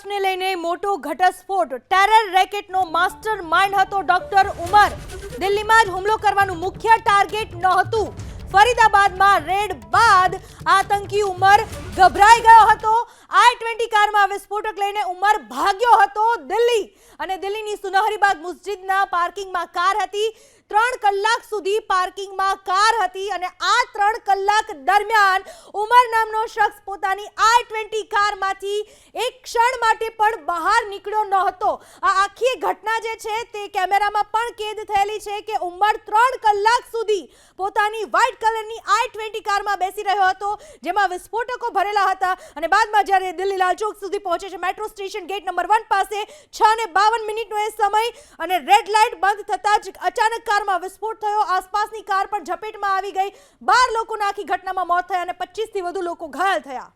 ટ્રસ્ટને લઈને મોટો ઘટસ્ફોટ. ટેરર રેકેટનો માસ્ટર માઇન્ડ હતો ડોક્ટર ઉમર. દિલ્હીમાં જ હુમલો કરવાનું મુખ્ય ટાર્ગેટ નહોતું. ફરીદાબાદમાં રેડ બાદ આતંકી ઉમર ગભરાઈ ગયો હતો. આઈ ટ્વેન્ટી કારમાં વિસ્ફોટક લઈને ઉમર ભાગ્યો હતો દિલ્હી. અને દિલ્હીની સુનહરીબાગ મસ્જિદના પાર્કિંગમાં કાર હતી. ત્રણ કલાક સુધી પાર્કિંગમાં કાર હતી અને આ ત્રણ કલાક દરમિયાન ઉમર નામનો શખ્સ પોતાની આઈ ટ્વેન્ટી કારમાંથી એક ક્ષણ માટે પણ બહાર નીકળ્યો ન હતો. આ આખી ઘટના જે છે તે કેમેરામાં પણ કેદ થયેલી છે કે ઉમર ત્રણ કલાક સુધી પોતાની વ્હાઇટ કલરની આઈ ટ્વેન્ટી કારમાં બેસી રહ્યો હતો, જેમાં વિસ્ફોટકો ભરેલા હતા અને બાદમાં જ્યારે દિલ્હી લાલ સુધી પહોંચે છે metro station gate number one પાસે છ અને બાવન મિનિટનો એ સમય અને રેડ લાઇટ બંધ થતાં જ અચાનક કારમાં વિસ્ફોટ થયો. આસપાસની કાર પણ ઝપેટમાં આવી ગઈ. બાર લોકોના આખી ઘટનામાં મોત થયા અને પચીસથી વધુ લોકો ઘાયલ થયા.